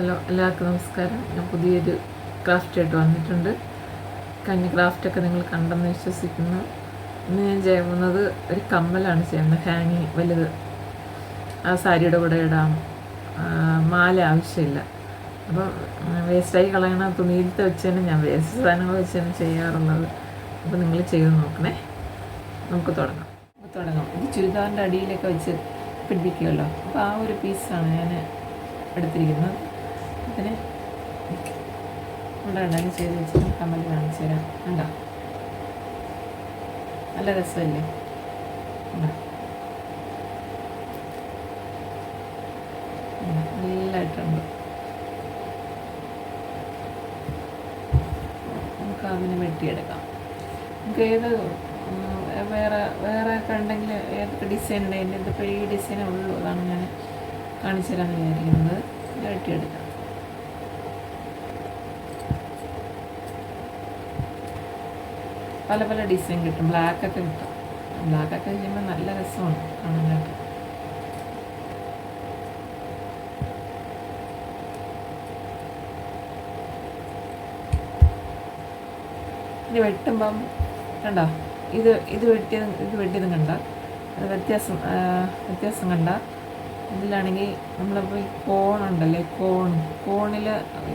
Hello എല്ലാവർക്കും നമസ്കാരം. ഞാൻ പുതിയൊരു ക്രാഫ്റ്റ് ആയിട്ട് വന്നിട്ടുണ്ട്. കഴിഞ്ഞ ക്രാഫ്റ്റൊക്കെ നിങ്ങൾ കണ്ടെന്ന് വിശ്വസിക്കുന്നു. ഇന്ന് ഞാൻ ചെയ്യുന്നത് ഒരു കമ്മലാണ് ചെയ്യുന്നത്. ഹാങ്ങിങ് വലുത്. ആ സാരിയുടെ കൂടെ ഇടാം. മാല ആവശ്യമില്ല. അപ്പം വേസ്റ്റായി കളയണ തുണിയിലത്തെ വെച്ച് തന്നെ ഞാൻ വേസ്റ്റ് സാധനങ്ങൾ വെച്ച് തന്നെ ചെയ്യാറുള്ളത്. അപ്പോൾ നിങ്ങൾ ചെയ്ത് നോക്കണേ. നമുക്ക് തുടങ്ങാം. തുടങ്ങാം. ഇത് ചുരിദാറിന്റെ അടിയിലൊക്കെ വെച്ച് പിടിപ്പിക്കുമല്ലോ. അപ്പോൾ ആ ഒരു പീസാണ് ഞാൻ എടുത്തിരിക്കുന്നത്. അതിന് ഇവിടെ ഉണ്ടാക്കി ചെയ്ത് വെച്ചിട്ട് കമ്മൽ കാണിച്ചു തരാം. ഉണ്ടോ? നല്ല രസമല്ലേ? നല്ലതായിട്ടുണ്ട്. നമുക്ക് അതിന് വെട്ടിയെടുക്കാം. നമുക്ക് ഏത് വേറെ വേറെ ഒക്കെ ഉണ്ടെങ്കിൽ ഏതൊക്കെ ഡിസൈൻ ഉണ്ട് ഇതിപ്പോൾ ഈ ഡിസൈനേ ഉള്ളൂ. അതാണ് ഞാൻ കാണിച്ചു തരാമെന്ന് വിചാരിക്കുന്നത്. വെട്ടിയെടുക്കാം. പല പല ഡിസൈൻ കിട്ടും. ബ്ലാക്ക് ഒക്കെ കിട്ടും. ബ്ലാക്ക് ഒക്കെ ചെയ്യുമ്പോൾ നല്ല രസമാണ് കാണാനായിട്ട്. ഇത് വെട്ടുമ്പം കണ്ടോ? ഇത് ഇത് വെട്ടിയത് ഇത് വെട്ടിയതും കണ്ട? അത് വ്യത്യാസം വ്യത്യാസം കണ്ട? ഇതിലാണെങ്കിൽ നമ്മളിപ്പോൾ ഈ കോണുണ്ടല്ലേ കോൺ കോണിൽ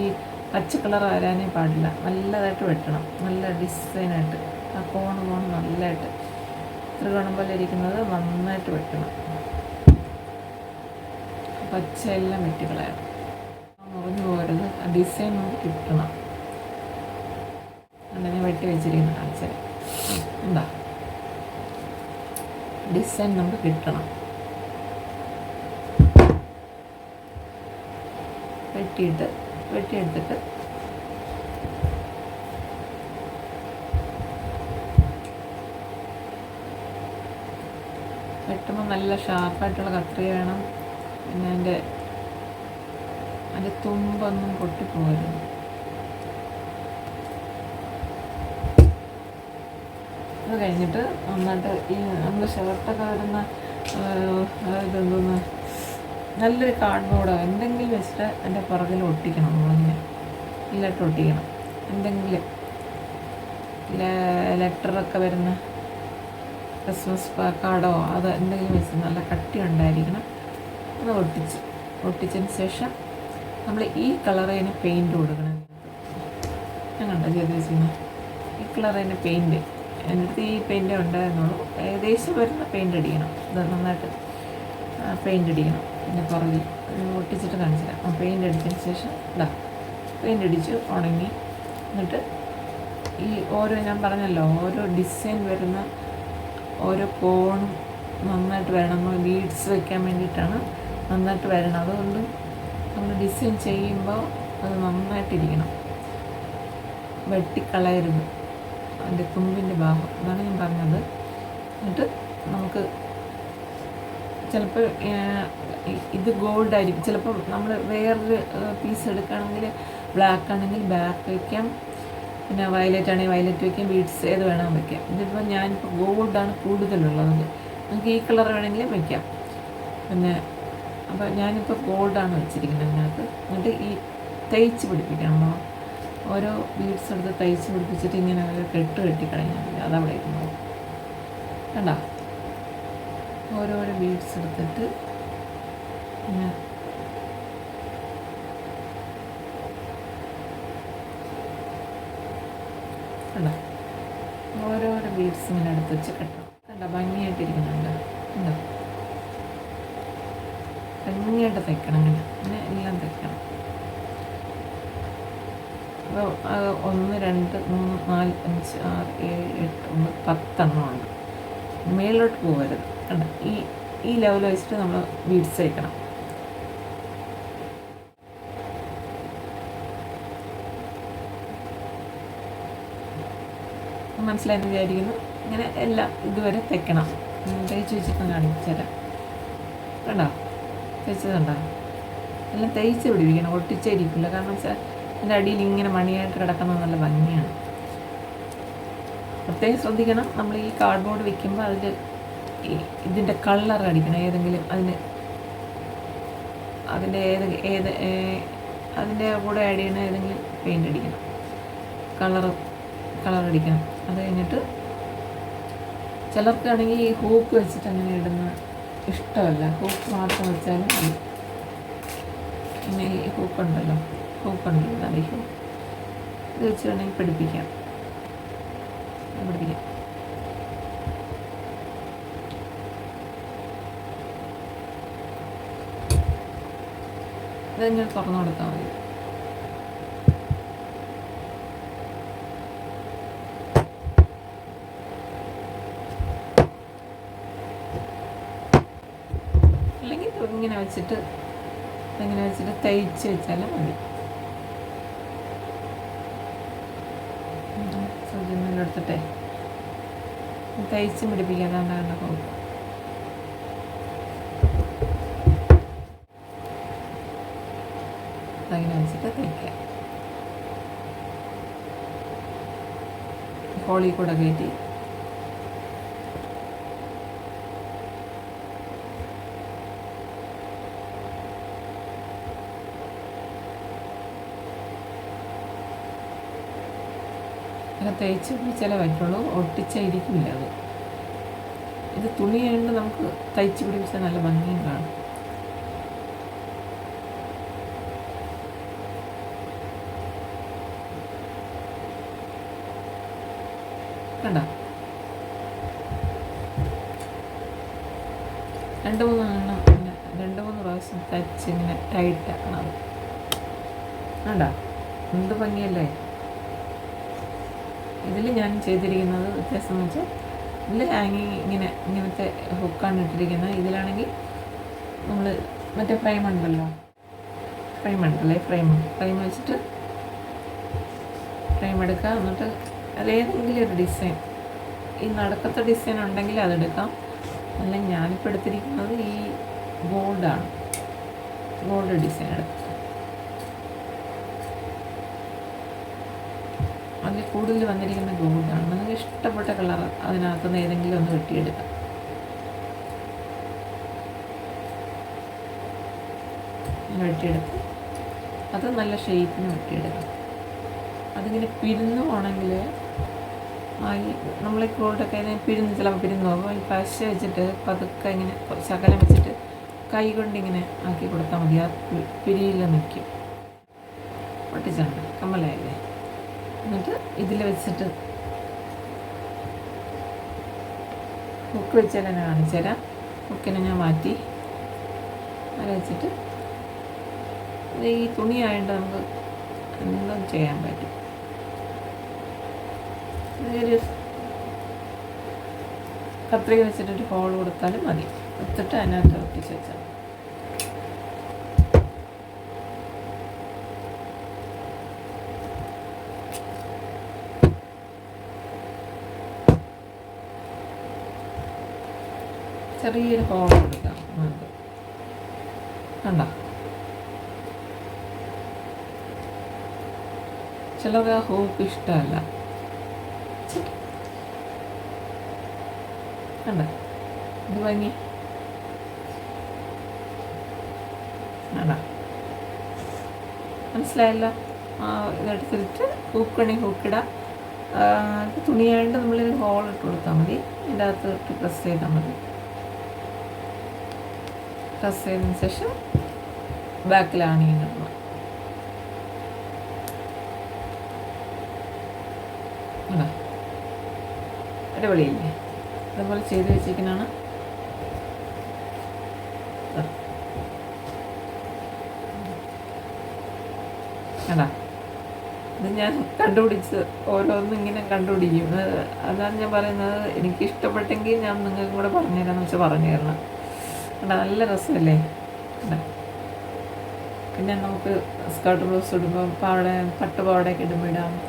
ഈ പച്ച കളർ വരാനേ പാടില്ല. നല്ലതായിട്ട് വെട്ടണം. നല്ല ഡിസൈനായിട്ട് കോണ് കോൺ നല്ലതായിട്ട് ത്രികോണം പോലെ ഇരിക്കുന്നത് നന്നായിട്ട് വെട്ടണം പച്ച എല്ലാം വെട്ടിക്കളയണം മുറിഞ്ഞു പോകരുത്. ഡിസൈൻ നമുക്ക് കിട്ടണം. അങ്ങനെ വെട്ടി വെച്ചിരിക്കുന്ന കാണിച്ചത് എന്താ? ഡിസൈൻ നമുക്ക് കിട്ടണം. വെട്ടിയിട്ട് വെട്ടിയെടുത്തിട്ട് വെട്ടുമ്പോൾ നല്ല ഷാർപ്പായിട്ടുള്ള കത്രിക വേണം. പിന്നെ അതിന്റെ അതിന്റെ തുമ്പൊന്നും പൊട്ടിപ്പോകരുത് അത് കഴിഞ്ഞിട്ട് നന്നായിട്ട് ഈ നമ്മൾ ഷർട്ടൊക്കെ വരുന്ന ഇതെന്തോന്ന് നല്ലൊരു കാർഡ്ബോർഡോ എന്തെങ്കിലും വെച്ചിട്ട് എന്റെ പുറകിൽ ഒട്ടിക്കണം നമ്മളിങ്ങനെ ഇല്ലാട്ട് ഒട്ടിക്കണം. എന്തെങ്കിലും ലെറ്ററൊക്കെ വരുന്ന ക്രിസ്മസ് കാർഡോ അത് എന്തെങ്കിലും വെച്ച് നല്ല കട്ടി ഉണ്ടായിരിക്കണം. അത് ഒട്ടിച്ച്. ഒട്ടിച്ചതിന് ശേഷം നമ്മൾ ഈ കളറിന് പെയിന്റ് കൊടുക്കണം. ഞാൻ കണ്ടോ ചെയ്ത് വെച്ചിരുന്നത് ഈ കളറിന് പെയിന്റ് അടുത്ത് ഈ പെയിന്റ് ഉണ്ടായിരുന്നുള്ളൂ ഏകദേശം വരുന്ന പെയിന്റ് അടിക്കണം. ഇത് നന്നായിട്ട് പെയിന്റ് അടിക്കണം. പിന്നെ പുറകിൽ. ഒട്ടിച്ചിട്ട് കാണിച്ചില്ല ആ പെയിന്റ് അടിച്ചതിന് ശേഷം ഇതാ പെയിന്റ് അടിച്ചു ഉണങ്ങി. എന്നിട്ട് ഈ ഓരോ ഞാൻ പറഞ്ഞല്ലോ ഓരോ ഡിസൈൻ വരുന്ന ഓരോ കോണും നന്നായിട്ട് വരണം. ബീഡ്സ് വെക്കാൻ വേണ്ടിയിട്ടാണ് നന്നായിട്ട് വരണം. അതുകൊണ്ട് നമ്മൾ ഡിസൈൻ ചെയ്യുമ്പോൾ അത് നന്നായിട്ടിരിക്കണം. വെട്ടിക്കളയരുത്. അതിന്റെ തുമ്പിന്റെ ഭാഗം. അതാണ് ഞാൻ പറഞ്ഞത്. എന്നിട്ട് നമുക്ക് ചിലപ്പോൾ ഇത് ഗോൾഡ് ആയിരിക്കും. ചിലപ്പോൾ നമ്മൾ വേറൊരു പീസ് എടുക്കുകയാണെങ്കിൽ ബ്ലാക്ക് ആണെങ്കിൽ ബ്ലാക്ക് വയ്ക്കാം പിന്നെ വയലറ്റ് ആണെങ്കിൽ വയലറ്റ് വയ്ക്കാം ബീഡ്സ് ഏത് വേണം വയ്ക്കാം ഇതിപ്പോൾ ഞാനിപ്പോൾ ഗോൾഡാണ് കൂടുതലുള്ളത്. നമുക്ക് ഈ കളർ വേണമെങ്കിലും വയ്ക്കാം പിന്നെ അപ്പോൾ ഞാനിപ്പോൾ ഗോൾഡാണ് വെച്ചിരിക്കുന്നത് അതിനകത്ത് എന്നിട്ട് ഈ തയ്ച്ച് പിടിപ്പിക്കണം. ഓരോ ബീഡ്സ് എടുത്ത് തയ്ച്ച് പിടിപ്പിച്ചിട്ട് ഇങ്ങനെ ഒരു കെട്ട് കെട്ടിക്കളഞ്ഞാൽ മതി. അതവിടെ ഇരുന്നു കണ്ടോ? ഓരോരോ ബീഡ്സ് എടുത്തിട്ട് ഇങ്ങനെ കണ്ടോ? ഓരോരോ ബീഡ്സ് ഇങ്ങനെ എടുത്ത് വെച്ച് കെട്ടണം കണ്ടോ? ഭംഗിയായിട്ടിരിക്കുന്നുണ്ട്. കണ്ടോ? ഭംഗിയായിട്ട് തയ്ക്കണം ഇങ്ങനെ. ഇങ്ങനെ എല്ലാം തയ്ക്കണം. അപ്പോൾ ഒന്ന് രണ്ട് മൂന്ന് നാല് അഞ്ച് ആറ് ഏഴ് എട്ട് ഒമ്പത് പത്തെണ്ണം ഉണ്ട്. മേളിലോട്ട് പോകരുത് കണ്ട? ഈ ഈ ലെവൽ വെച്ചിട്ട് നമ്മൾ ബീഡ്സ് വയ്ക്കണം മനസ്സിലായെന്ന് വിചാരിക്കുന്നു. ഇങ്ങനെ എല്ലാം ഇതുവരെ തെക്കണം. തേച്ച് വെച്ചിട്ട് കാണിച്ചു തരാം കണ്ടോ? തേച്ചതുണ്ടോ? എല്ലാം തേച്ച് പിടിപ്പിക്കണം. ഒട്ടിച്ചായിരിക്കില്ല കാരണം വെച്ചാൽ എന്റെ അടിയിൽ ഇങ്ങനെ മണിയായിട്ട് കിടക്കുന്നത് നല്ല ഭംഗിയാണ്. പ്രത്യേകം ശ്രദ്ധിക്കണം. നമ്മൾ ഈ കാർഡ്ബോർഡ് വെക്കുമ്പോൾ അതിൽ ഇതിന്റെ കളർ അടിക്കണം ഏതെങ്കിലും അതിന് അതിന്റെ ഏത് ഏത് അതിന്റെ കൂടെ ആഡ് ചെയ്യണ ഏതെങ്കിലും പെയിന്റ് അടിക്കണം. കളർ കളർ അടിക്കണം. കഴിഞ്ഞിട്ട് ചിലർക്കാണെങ്കിൽ ഈ ഹൂക്ക് വെച്ചിട്ട് അങ്ങനെ ഇടുന്ന ഇഷ്ടമല്ല. ഹൂക്ക് മാത്രം വെച്ചാലും മതി. പിന്നെ ഈ ഹൂക്കുണ്ടല്ലോ ഹൂക്കുണ്ടല്ലോ നല്ല ഹൂ ഇത് വെച്ച് വേണമെങ്കിൽ പിടിപ്പിക്കാം. പിടിപ്പിക്കാം. ഇതിങ്ങനെ തുറന്നു കൊടുത്താൽ മതി അല്ലെങ്കിൽ ഇങ്ങനെ വെച്ചിട്ട് ഇങ്ങനെ വെച്ചിട്ട് തയ്ച്ച് വെച്ചാൽ മതി. സൂചിമെല്ലാം എടുത്തിട്ടെ. തയ്ച്ച് പിടിപ്പിക്കാതാണ് കണ്ടപ്പോൾ അങ്ങനെ വെച്ചിട്ട് തയ്ക്കാം ഹോളി കൂടെ കയറ്റി തയ്ച്ച് പിടിച്ചാലേ പറ്റുള്ളൂ ഒട്ടിച്ച ഇരിക്കില്ല അത്. ഇത് തുണി കഴിഞ്ഞ് നമുക്ക് തയ്ച്ച് പിടിപ്പിച്ചാൽ നല്ല ഭംഗിയും കാണും. കണ്ട? രണ്ട് മൂന്ന് പിന്നെ രണ്ട് മൂന്ന് പ്രാവശ്യം തയ്ച്ച് ഇങ്ങനെ ടൈറ്റ് ആക്കണം കണ്ട? എന്ത് ഭംഗിയല്ലേ? ഇതിൽ ഞാൻ ചെയ്തിരിക്കുന്നത് വ്യത്യാസം വെച്ചാൽ ഇതിൽ ഹാങ്ങിങ് ഇങ്ങനെ ഇങ്ങനത്തെ ഹുക്കാണ് ഇട്ടിരിക്കുന്നത്. ഇതിലാണെങ്കിൽ നമ്മൾ മറ്റേ ഫ്രെയിം ഉണ്ടല്ലോ. ഫ്രെയിം ഉണ്ടല്ലേ ഫ്രെയിം ഫ്രെയിം വെച്ചിട്ട് ഫ്രെയിം എടുക്കുക എന്നിട്ട് അതേതെങ്കിലും ഒരു ഡിസൈൻ ഈ നടക്കത്തെ ഡിസൈൻ ഉണ്ടെങ്കിൽ അതെടുക്കാം അല്ലെങ്കിൽ ഞാനിപ്പോൾ എടുത്തിരിക്കുന്നത് ഈ ഗോൾഡാണ് ഗോൾഡ് ഡിസൈൻ എടുക്കാം അതിൽ കൂടുതൽ വന്നിരിക്കുന്ന ഗോൾഡാണ് നിങ്ങൾക്ക് ഇഷ്ടപ്പെട്ട കളർ അതിനകത്തുനിന്ന് ഏതെങ്കിലും ഒന്ന് വെട്ടിയെടുക്കാം. വെട്ടിയെടുക്കും. അത് നല്ല ഷേപ്പിന് വെട്ടിയെടുക്കാം. അതിങ്ങനെ പിരിന്നു പോകണമെങ്കിൽ ഈ നമ്മൾ ഈ ഗോൾഡൊക്കെ ഇങ്ങനെ പിരിഞ്ഞ് ചിലപ്പോൾ പിരിഞ്ഞു പോകും. ഈ പശ വെച്ചിട്ട് പതുക്കെ ഇങ്ങനെ ശകലം വെച്ചിട്ട് കൈ കൊണ്ടിങ്ങനെ ആക്കി കൊടുത്താൽ മതി. ആ പിരിയിൽ നിൽക്കും. പൊട്ടിച്ചാണ് കമ്മലായില്ലേ? എന്നിട്ട് ഇതിൽ വെച്ചിട്ട് ഹുക്ക് വെച്ചാൽ തന്നെ കാണിച്ചു തരാം. ഹുക്കിനെ ഞാൻ മാറ്റി. അത് വെച്ചിട്ട് ഈ തുണി ആയതുകൊണ്ട് നമുക്ക് എന്തും ചെയ്യാൻ പറ്റും. ഒരു കത്രിക വെച്ചിട്ടൊരു ഹോൾ കൊടുത്താലും മതി. എടുത്തിട്ട് അതിനകത്ത് ഒട്ടിച്ച് വെച്ചാൽ ചെറിയൊരു ഹോൾ കൊടുക്കാം നമുക്ക് കണ്ടോ? ചിലത് ആ ഹൂക്ക് ഇഷ്ടമല്ല. കണ്ട? ഇത് ഭംഗി? മനസ്സിലായല്ലോ? ആ ഇതെടുത്തിട്ട് ഹൂക്കണി ഹൂക്കിടാം. തുണിയായിട്ട് നമ്മളൊരു ഹോൾ ഇട്ട് കൊടുത്താൽ മതി. ഇതിന്റെ അകത്ത് ഇട്ട് പ്രസ് ചെയ്താൽ മതി. പ്രസ് ചെയ്തതിന് ശേഷം ബാക്കിലാണ് ഈ കണ്ടോ? അടിപൊളിയില്ലേ? അതുപോലെ ചെയ്ത് വെച്ചിരിക്കുന്നതാണ്. കണ്ടാ ഇത് ഞാൻ കണ്ടുപിടിച്ച് ഓരോന്നും ഇങ്ങനെ കണ്ടുപിടിക്കും. അതാണ് ഞാൻ പറയുന്നത്. എനിക്ക് ഇഷ്ടപ്പെട്ടെങ്കിൽ ഞാൻ നിങ്ങൾക്കും കൂടെ പറഞ്ഞു തരാമെന്ന് വെച്ചാൽ പറഞ്ഞു തരണം കണ്ടാ നല്ല രസമല്ലേ? കണ്ടാ? പിന്നെ നമുക്ക് സ്കേർട്ട് ബ്ലൗസ് ഇടുമ്പോൾ പാവട പട്ട് പാവടയൊക്കെ ഇടുമ്പോൾ ഇടാം.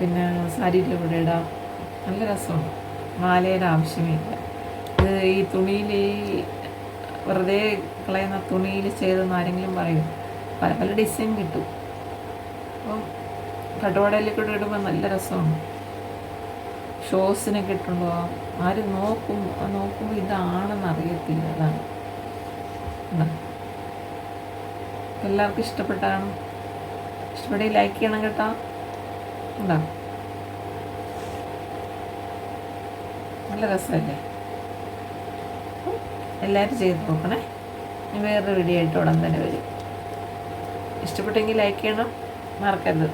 പിന്നെ സാരിയുടെ കൂടെ ഇടാം. നല്ല രസമാണ്. മാലയുടെ ആവശ്യമേ ഇല്ല. ഇത് ഈ തുണിയിൽ ഈ വെറുതെ കളയുന്ന തുണിയിൽ ചെയ്തെന്ന് ആരെങ്കിലും പറയും? പല പല ഡിസൈൻ കിട്ടും. അപ്പം പട്ടുപാടയിലേക്കൂടെ ഇടുമ്പോൾ നല്ല രസമാണ്. ഷോസിനൊക്കെ ഇട്ടുണ്ടോ ആര് നോക്കും നോക്കുമ്പോൾ ഇതാണെന്ന് അറിയത്തില്ല അതാണ്? എല്ലാവർക്കും ഇഷ്ടപ്പെട്ടാണ്? ഇഷ്ടപ്പെടുകയും ലൈക്ക് ചെയ്യണം കേട്ടോ. ഉണ്ടോ നല്ല രസമല്ലേ എല്ലാവരും ചെയ്ത് നോക്കണേ. വേറൊരു വീഡിയോ ആയിട്ട് ഉടൻ തന്നെ വരും. ഇഷ്ടപ്പെട്ടെങ്കിൽ ലൈക്ക് ചെയ്യണം. മറക്കരുത്.